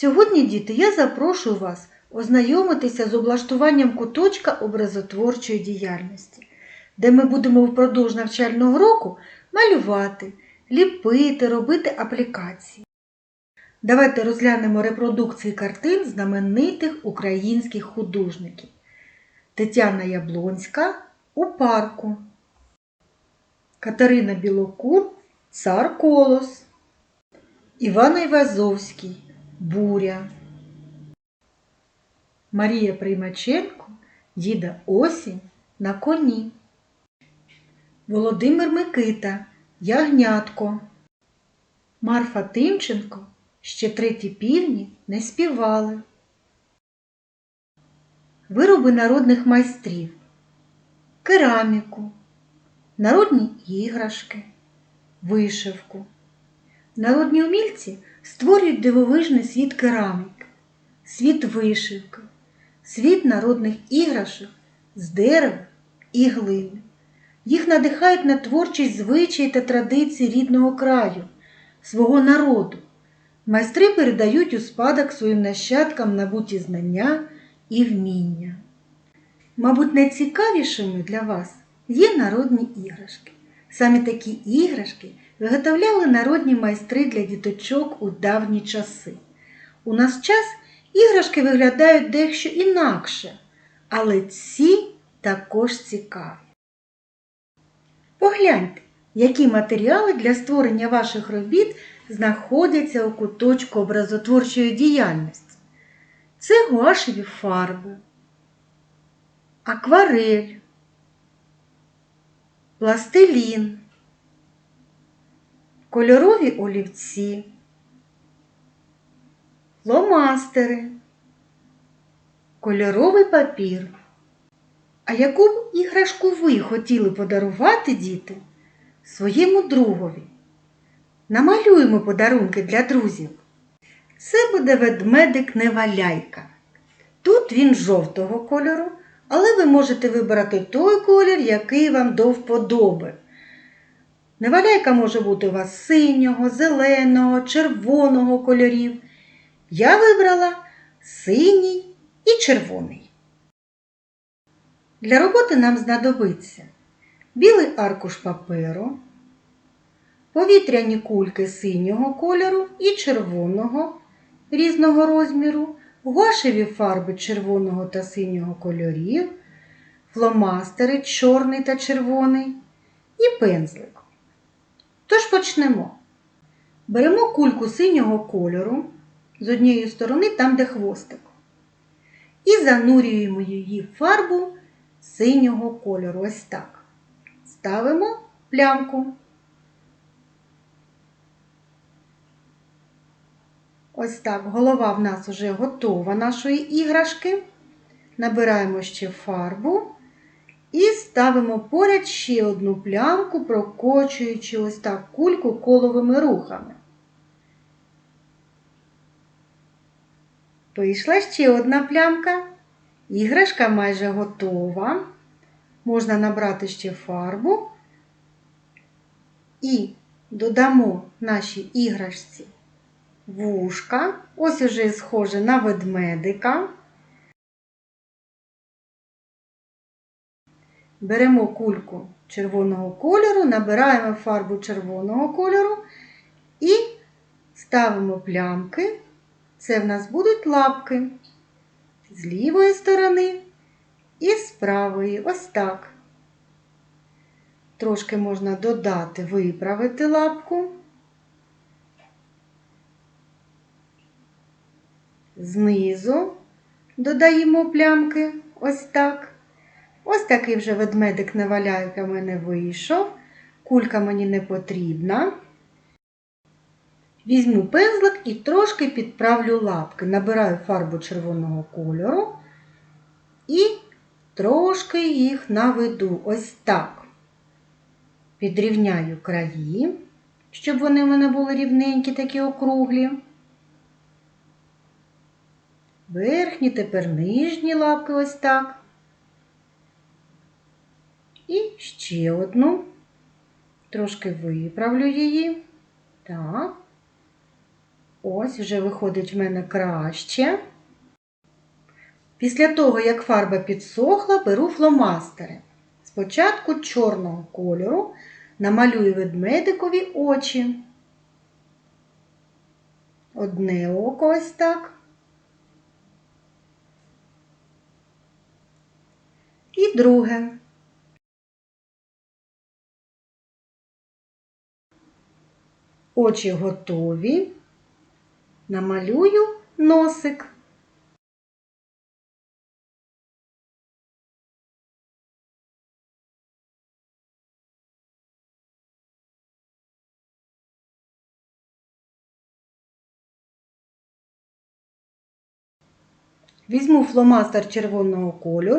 Сьогодні, діти, я запрошую вас ознайомитися з облаштуванням куточка образотворчої діяльності, де ми будемо впродовж навчального року малювати, ліпити, робити аплікації. Давайте розглянемо репродукції картин знаменитих українських художників. Тетяна Яблонська у парку. Катерина Білокур Цар Колос. Іван Івазовський Буря. Марія Приймаченко Діда Осінь на коні. Володимир Микита Ягнятко. Марфа Тимченко Ще треті півні не співали. Вироби народних майстрів. Кераміку, народні іграшки, вишивку. Народні умільці створюють дивовижний світ кераміки, світ вишивки, світ народних іграшок з дерева і глини. Їх надихають на творчість звичаї та традиції рідного краю, свого народу. Майстри передають у спадок своїм нащадкам набуті знання і вміння. Мабуть, найцікавішими для вас є народні іграшки. Саме такі іграшки виготовляли народні майстри для діточок у давні часи. У нас час іграшки виглядають дещо інакше, але ці також цікаві. Погляньте, які матеріали для створення ваших робіт знаходяться у куточку образотворчої діяльності. Це гуашеві фарби, акварель, пластилін, кольорові олівці, фломастери, кольоровий папір. А яку б іграшку ви хотіли подарувати діти своєму другові? Намалюємо подарунки для друзів. Це буде ведмедик неваляйка. Тут він жовтого кольору, але ви можете вибрати той колір, який вам до вподоби. Неваляйка може бути у вас синього, зеленого, червоного кольорів. Я вибрала синій і червоний. Для роботи нам знадобиться білий аркуш паперу, повітряні кульки синього кольору і червоного різного розміру, гуашеві фарби червоного та синього кольорів, фломастери чорний та червоний і пензлик. Тож почнемо. Беремо кульку синього кольору з однієї сторони, там, де хвостик, і занурюємо її в фарбу синього кольору. Ось так. Ставимо плямку. Ось так, голова в нас вже готова нашої іграшки. Набираємо ще фарбу і ставимо поряд ще одну плямку, прокочуючи ось так кульку коловими рухами. Вийшла ще одна плямка. Іграшка майже готова. Можна набрати ще фарбу і додамо нашій іграшці вушка. Ось уже схоже на ведмедика. Беремо кульку червоного кольору, набираємо фарбу червоного кольору і ставимо плямки. Це в нас будуть лапки з лівої сторони і з правої. Ось так. Трошки можна додати, виправити лапку. Знизу додаємо плямки ось так. Ось такий вже ведмедик неваляйка в мене вийшов. Кулька мені не потрібна. Візьму пензлик і трошки підправлю лапки. Набираю фарбу червоного кольору і трошки їх наведу ось так. Підрівняю краї, щоб вони в мене були рівненькі, такі округлі. Верхні, тепер нижні лапки ось так. І ще одну. Трошки виправлю її. Так. Ось вже виходить в мене краще. Після того, як фарба підсохла, беру фломастери. Спочатку чорного кольору намалюю ведмедикові очі. Одне око ось так. І друге. Очі готові. Намалюю носик. Візьму фломастер червоного кольору